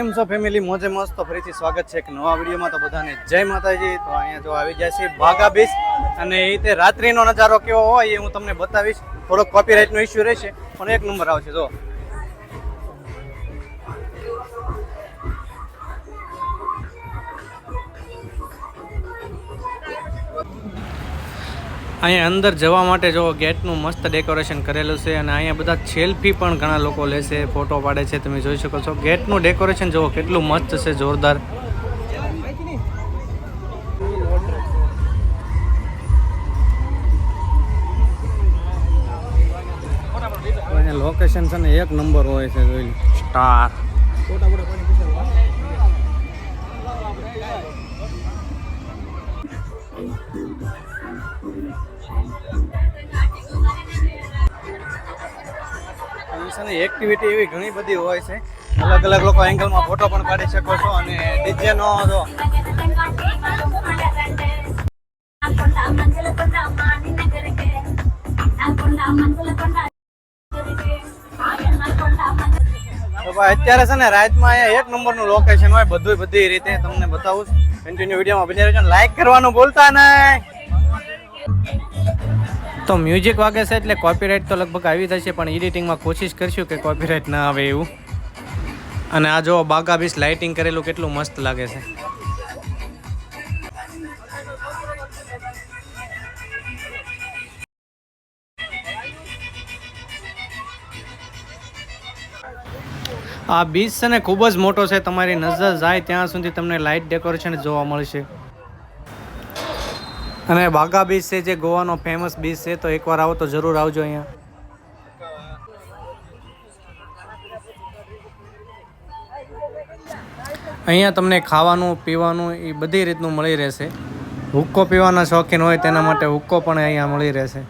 કેમ છો ફેમિલી, મોજે મસ્ત તો ફરીથી સ્વાગત છે એક નવા વિડીયોમાં. તો બધાને જય માતાજી. તો અહીંયા જો આવી જાય છે બાગા બીચ અને એ તે રાત્રિનો નજારો કેવો હોય એ હું તમને બતાવીશ. થોડોક કોપીરાઇટનો ઇસ્યુ રહેશે, પણ એક નંબર આવશે જો અહીંયા અંદર જવા માટે જો ગેટનું મસ્ત ડેકોરેશન કરેલું છે અને અહીંયા બધા સેલ્ફી પણ ઘણા લોકો લેશે ફોટો પાડે છે તમે જોઈ શકો છો. ગેટનું ડેકોરેશન જુઓ કેટલું મસ્ત છે જોરદાર. લોકેશન છે ને એક નંબર હોય છે જોઈ લો. સ્ટાર. અહીં છે ને એક્ટિવિટી એવી ઘણી બધી હોય છે. અલગ અલગ લોકો એંગલમાં ફોટો પણ પાડી શકો છો અને ડીજેનો જો તો અત્યારે છે ને, રાતમાં અહીંયા એક નંબરનું લોકેશન હોય બધું બધી રીતે તમને બતાવું કન્ટિન્યુ વિડીયોમાં બની રહેજો લાઈક કરવાનું ભૂલતા નહીં. તો મ્યુઝિક વાગે છે એટલે કોપીરાઇટ તો લગભગ આવી જશે, પણ એડિટિંગમાં કોશિશ કરશું કે કોપીરાઇટ ના આવે એવું. અને આ જો બાગા બીસ લાઇટિંગ કરેલું કેટલું મસ્ત લાગે છે. આ બીચ છે ને ખૂબ જ મોટો છે, તમારી નજર જાય ત્યાં સુધી તમને લાઇટ ડેકોરેશન જોવા મળશે. અને બાગા બીચ છે, જે ગોવાનો ફેમસ બીચ છે, તો એકવાર આવો તો જરૂર આવજો અહીંયા. અહીંયા તમને ખાવાનું, પીવાનું એ બધી રીતનું મળી રહેશે. હુક્કો પીવાના શોખીન હોય તેના માટે હુક્કો પણ અહીંયા મળી રહેશે.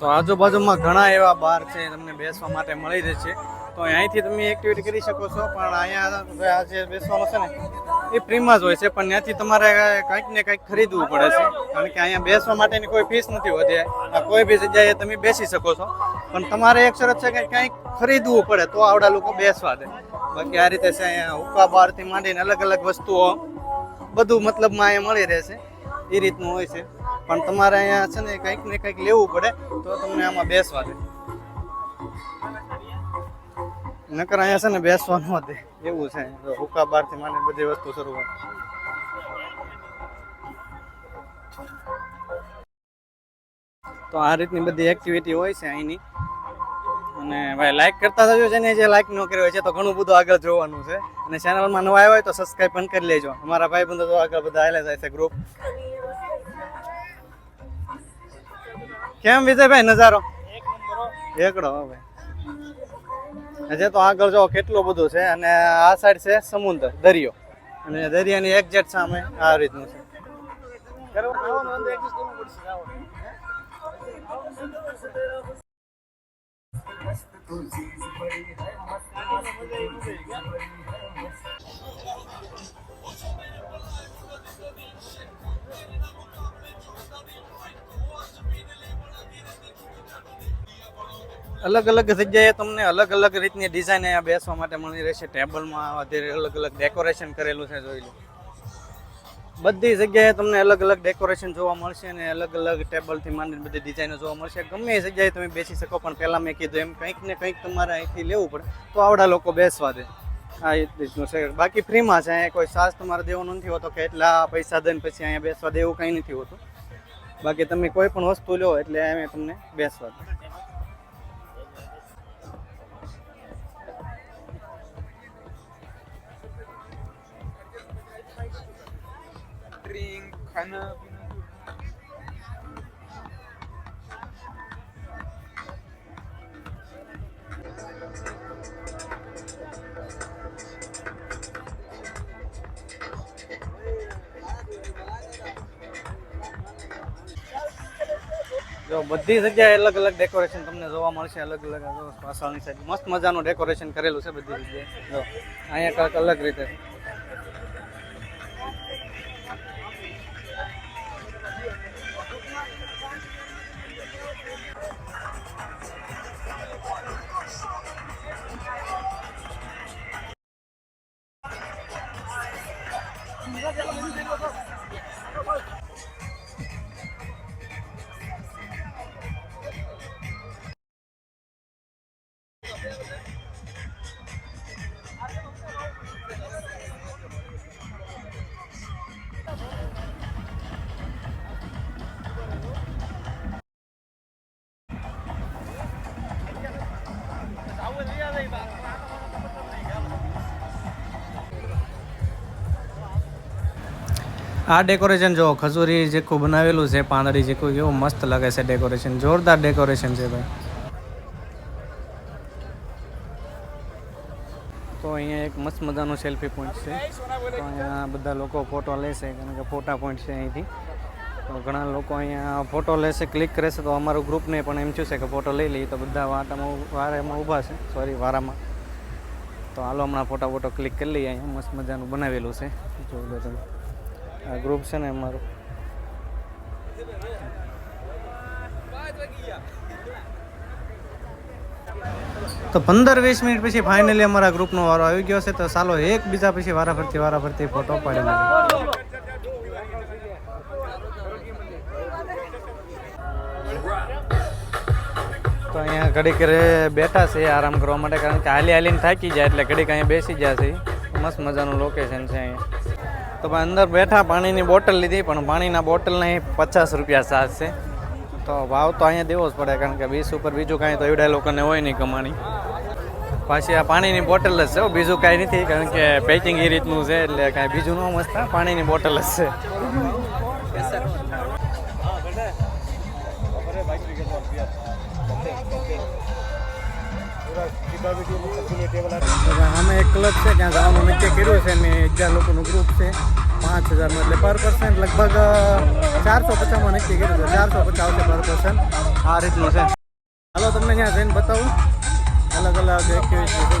તો આજુબાજુમાં ઘણા એવા બાર છે, તમને બેસવા માટે મળી રહેશે તો અહીંથી તમે એક્ટિવિટી કરી શકો છો, પણ અહીંયા જે બેસવાનું છે ને, એ ફ્રીમાં જ હોય છે, પણ ત્યાંથી તમારે કંઈક ને કંઈક ખરીદવું પડે છે. કારણ કે અહીંયા બેસવા માટેની કોઈ ફીસ નથી હોતી, આ કોઈ બી જગ્યાએ તમે બેસી શકો છો. પણ તમારે એક શરત છે કે કંઈક ખરીદવું પડે, તો આવડા લોકો બેસવા દે. બાકી આ રીતે છે, અહીંયા હુક્કા બારથી માંડીને અલગ અલગ વસ્તુઓ બધું મતલબમાં અહીંયા મળી રહેશે એ રીતનું હોય છે. પણ તમારે અહીંયા છે ને કંઈક ને કંઈક લેવું પડે, તો તમને આમાં બેસવા દે. નકર અહીંયા છે ને બેસવા ન દે. એવું છે. તો હુક્કા બારથી માને બધી વસ્તુ શરૂ હોય તો આ રીતની બધી એક્ટિવિટી હોય છે અહીંની. અને ભાઈ લાઈક કરતા થજો છે ને જે લાઈક ન કર્યો હોય છે તો ઘણું બધું આગળ જોવાનું છે. અને ચેનલમાં નવા આવ્યા હોય તો સબસ્ક્રાઈબ પણ કરી લેજો. અમારા ભાઈ બંધો તો આગળ બધા આવેલા જાય છે ગ્રુપ કેમ વિજયભાઈ નજારો? એકડો ભાઈ. હજે તો આગળ જો કેટલું બધું છે અને આ સાઈડ છે સમુદ્ર દરિયો. અને દરિયાની એક્ઝેક્ટ સામે આ રીતનું છે. અલગ અલગ જગ્યાએ તમને અલગ અલગ રીતની ડિઝાઇન અહીંયા બેસવા માટે મળી રહેશે. ટેબલમાં વધારે અલગ અલગ ડેકોરેશન કરેલું છે, જોઈ લો. બધી જગ્યાએ તમને અલગ અલગ ડેકોરેશન જોવા મળશે અને અલગ અલગ ટેબલથી માંડીને બધી ડિઝાઇનો જોવા મળશે. ગમે એ જગ્યાએ તમે બેસી શકો, પણ પહેલાં મેં કીધું એમ, કંઈક ને કંઈક તમારે અહીંથી લેવું પડે. તો આવડા લોકો બેસવા દે. આ રીતનું છે. બાકી ફ્રીમાં છે, અહીંયા કોઈ સાસ તમારે દેવાનું નથી હોતો કે એટલા પૈસા દઈને પછી અહીંયા બેસવા દેવું કંઈ નથી હોતું. બાકી તમે કોઈ પણ વસ્તુ લો એટલે અમે તમને બેસવા દે. खाना જો, બધી જગ્યાએ અલગ અલગ ડેકોરેશન તમને જોવા મળશે, અલગ અલગ પાસાની સાઈડ મસ્ત મજાનું ડેકોરેશન કરેલું છે બધી જગ્યાએ. જો, અહીંયા કંઈક અલગ રીતે. આ ડેકોરેશન જો ખજૂરી જેખું બનાવેલું છે, પાંદડી જેખું કેવું મસ્ત લાગે છે ડેકોરેશન જોરદાર ડેકોરેશન છે ભાઈ. તો અહીંયા એક મસ્ત મજાનો સેલ્ફી પોઈન્ટ છે. તો અહીંયા બધા લોકો ફોટો લેશે, કારણ કે ફોટા પોઈન્ટ છે અહીંથી. તો ઘણા લોકો અહીંયા ફોટો લેશે ક્લિક કરેશે, તો અમારું ગ્રુપને પણ એમ થયું છે કે ફોટો લઈ લઈએ. તો બધા વાટામાં વારામાં ઊભા છે. સોરી વારામાં. તો હાલો હમણાં ફોટા ફોટો ક્લિક કરી લઈએ. અહીંયા મસ્ત મજાનું બનાવેલું છે. જોઈ લો તમે. આ ગ્રુપ છે ને અમારું. તો પંદર વીસ મિનિટ પછી ફાઇનલી અમારા ગ્રુપનો વારો આવી ગયો છે. તો ચાલો એક બીજા પછી વારા ફરતી વારા ફરતી ફોટો પાડી. તો અહીંયા ઘડીક બેઠા છે, આરામ કરવા માટે, કારણ કે હાલી હાલીને થાકી જાય એટલે ઘડીક અહીંયા બેસી જાય છે. મસ્ત મજાનું લોકેશન છે અહીંયા. તો અંદર બેઠા પાણીની બોટલ લીધી, પણ પાણીના બોટલના પચાસ રૂપિયા ચાર્જ છે. તો ભાવ તો અહીંયા દેવો જ પડે, કારણ કે વીસ ઉપર બીજું કાંઈ તો એવડા લોકોને હોય નહીં કમાણી. પાછી આ પાણીની બોટલ જ છે બીજું કાંઈ નથી, કારણ કે પેકિંગ એ રીતનું છે, એટલે કાંઈ બીજું ન મસ્ત, પાણીની બોટલ જ છે. આમાં એક ક્લબ છે, ત્યાં જવાનું નક્કી કર્યું છે ને અગિયાર લોકોનું ગ્રુપ છે. પાંચ હજારમાં એટલે પર પર્સન લગભગ ચારસો પચાસમાં નક્કી કર્યું છે. ચારસો પચાસ છે પર પર્સન આ રીતનું છે. હાલો, તમને ત્યાં જઈને બતાવું. અલગ અલગ એક્ટિવિટી છે